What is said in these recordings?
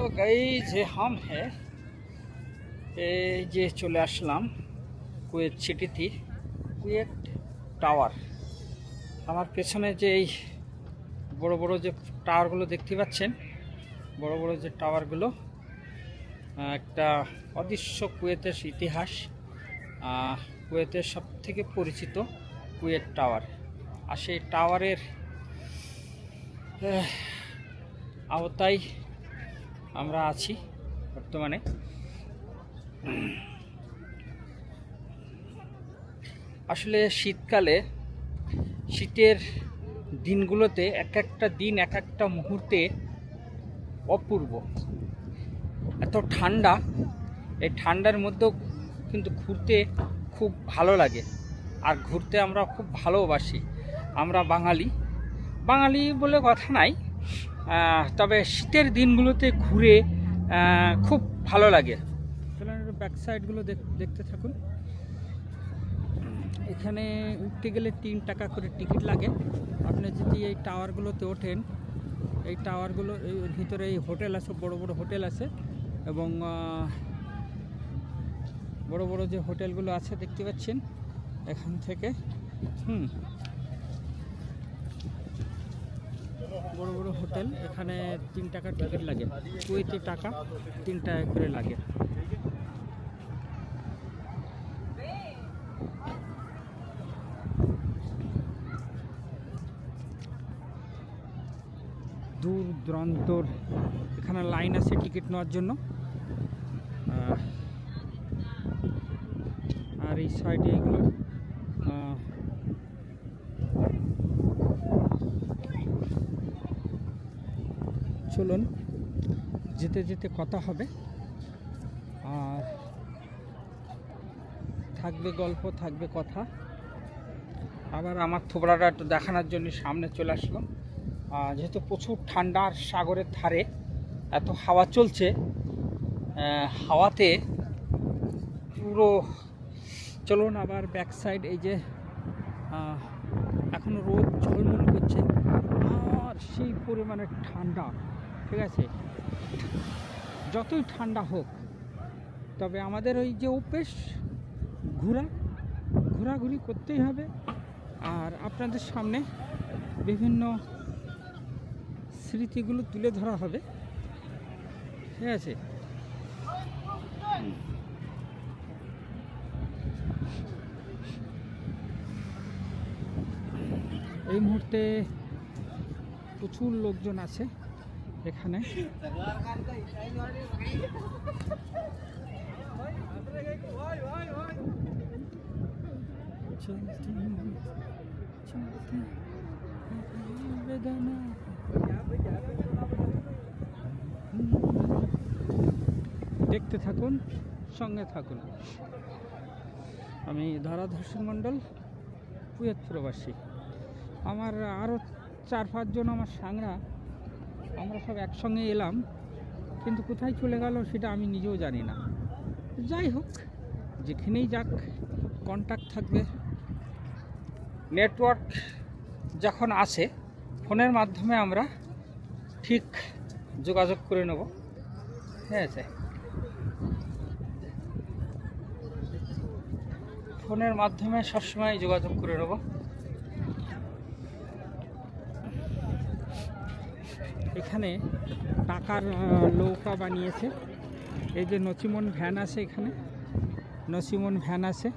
তো গাই যে হাম হ্যাঁ এই যে চলে আসলাম কুয়েত সিটিতে, কুয়েত টাওয়ার। আমার পেছনে যে এই বড় বড় যে টাওয়ারগুলো দেখতে পাচ্ছেন, বড় বড় যে টাওয়ারগুলো একটা অদৃশ্য কুয়েতের ইতিহাস কুয়েতের সব থেকে পরিচিত কুয়েত টাওয়ার। আর সেই টাওয়ারের আওতায় আমরা আছি বর্তমানে। আসলে শীতকালে শীতের দিনগুলোতে এক একটা দিন, এক একটা মুহূর্তে অপূর্ব। এত ঠান্ডা, এই ঠান্ডার মধ্যেও কিন্তু ঘুরতে খুব ভালো লাগে। আর ঘুরতে আমরা খুব ভালোবাসি। আমরা বাঙালি। বাঙালি বলে কথা নাই। তবে শীতের দিনগুলোতে ঘুরে খুব ভালো লাগে। ব্যাক সাইডগুলো দেখতে থাকুন। এখানে উঠতে গেলে তিন টাকা করে টিকিট লাগে। আপনি যদি এই টাওয়ারগুলোতে ওঠেন, এই টাওয়ারগুলো ভিতরে এই হোটেল আছে, বড় বড় হোটেল আছে এবং বড় বড় যে হোটেলগুলো আছে, দেখতে পাচ্ছেন এখান থেকে। হুম। বড় বড় হোটেল, এখানে তিন টাকা টিকিট লাগে। কুয়েতি টাকা তিন টাকা করে লাগে। দূর দূরান্তর, এখানে লাইন আছে টিকিট নেওয়ার জন্য। আর এই সাইডে এগুলো চলুন যেতে যেতে কথা হবে। আর থাকবে গল্প থাকবে কথা। আবার আমার থোবড়াটা একটু দেখানোর জন্য সামনে চলে আসলাম। যেহেতু প্রচুর ঠান্ডা আর সাগরের ধারে এত হাওয়া চলছে হাওয়াতে পুরো চলুন আবার ব্যাক সাইড এই যে আহ, এখনও রোদ ঝলমল করছে। আর সেই পরিমাণে ঠান্ডা। ঠিক আছে? যতই ঠান্ডা হোক, তবে আমাদের ওই যে অভ্যেস, ঘোরা, ঘোরাঘুরি করতেই হবে। আর আপনাদের সামনে বিভিন্ন স্মৃতিগুলো তুলে ধরা হবে। ঠিক আছে? এই মুহূর্তে প্রচুর লোকজন আছে। এখানে। দেখতে থাকুন, সঙ্গে থাকুন। আমি ধরাধর্ষণ মণ্ডল, কুয়েত প্রবাসী। আমার আরও চার পাঁচজন আমার সাংরা আমরা সব একসঙ্গে এলাম, কিন্তু কোথায় চলে গেল সেটা আমি নিজেও জানি না। যাই হোক, যেখানেই যাক কন্ট্যাক্ট থাকবে। নেটওয়ার্ক যখন আসে, ফোনের মাধ্যমে আমরা ঠিক যোগাযোগ করে নেব। ঠিক আছে? ফোনের মাধ্যমে সবসময় যোগাযোগ করে নেব। এখানে টাকার নৌকা বানিয়েছে। এই যে নচিমন ভ্যান আছে এখানে। নচিমন ভ্যান আছে।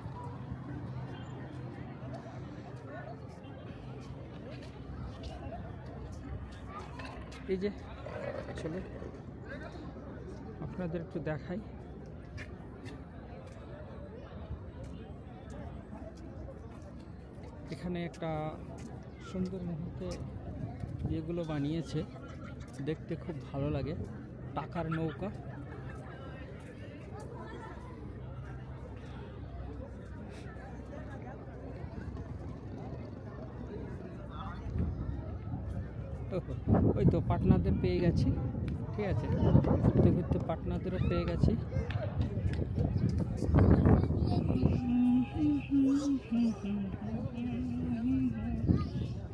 এই যে, চলো, আপনাদের একটু দেখাই। এখানে একটা সুন্দর মুহূর্তে যেগুলো বানিয়েছে। দেখতে খুব ভালো লাগে। টাকার নৌকা। ওই তো পাটনাদের পেয়ে গেছি। ঠিক আছে? ঘুরতে ঘুরতে পাটনাদেরও পেয়ে গেছি।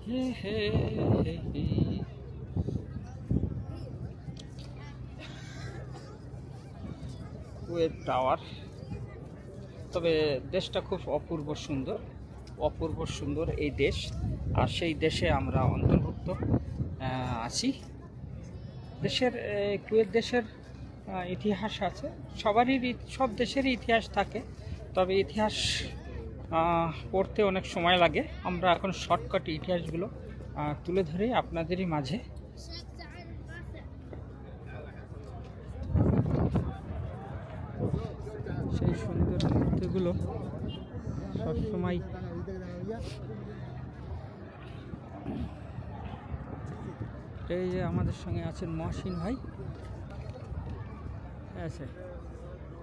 হে হে হে। Kuwait tower. তবে দেশটা খুব অপূর্ব সুন্দর অপূর্ব সুন্দর এই দেশ। আর সেই দেশে আমরা অন্তর্ভুক্ত আছি। দেশের কুয়েত দেশের ইতিহাস আছে। সবারই সব দেশেরই ইতিহাস থাকে। তবে ইতিহাস পড়তে অনেক সময় লাগে। আমরা এখন শর্টকাট ইতিহাসগুলো তুলে ধরে আপনাদেরই মাঝে। সেই সুন্দর সবসময় এই যে আমাদের সঙ্গে আছেন মহসিন ভাই। আছে।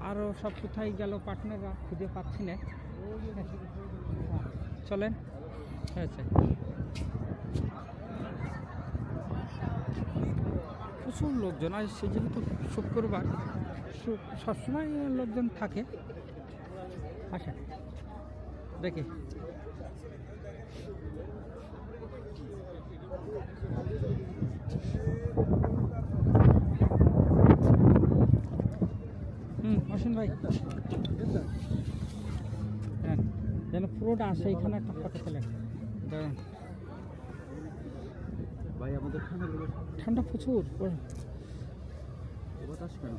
আরও সব কোথায় গেল পার্টনাররা খুঁজে পাচ্ছি না। চলেন। আচ্ছা প্রচুর লোকজন, আর সে যেহেতু শুক্রবার সবসময় লোকজন থাকে। আচ্ছা দেখি। হুম অসীম ভাই। হ্যাঁ যেন পুরোটা আসে এখানে একটা ফটো তোলেন দাঁড়ান। ভাই আমাদের ঠান্ডা প্রচুর বাতাস কেন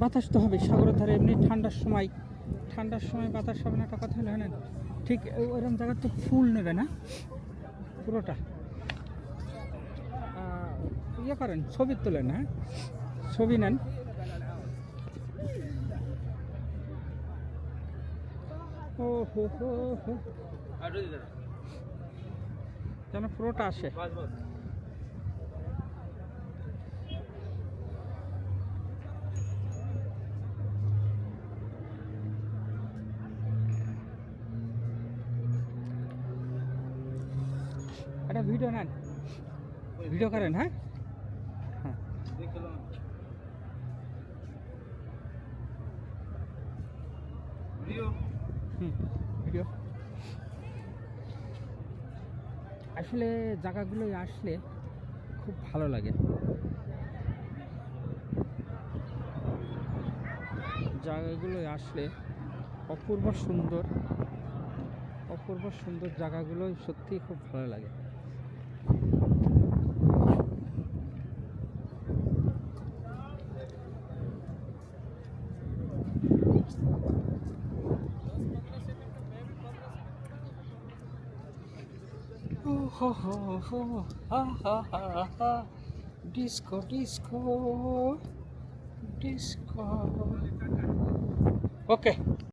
বাতাস তো হবে সাগরের ধারে এমনি ঠান্ডার সময় ঠান্ডার সময় বাতাস হবে না একটা কথা হলো হ্যাঁ না? ঠিক ও- ওরকম জায়গার তো ফুল নেবে না? পুরোটা। ইয়ে করেন ছবি তোলেন হ্যাঁ? ছবি নেন। ও হো হো হো। যেন পুরোটা আসে। একটা ভিডিও নেন। ভিডিও করেন হ্যাঁ? হ্যাঁ ভিডিও। আসলে জায়গাগুলোয় আসলে খুব ভালো লাগে। জায়গাগুলোয় আসলে অপূর্ব সুন্দর। অপূর্ব সুন্দর জায়গাগুলোই সত্যিই খুব ভালো লাগে। Ho, ho, ho. Ha, ha, ha, ha. Disco, disco, disco. Okay.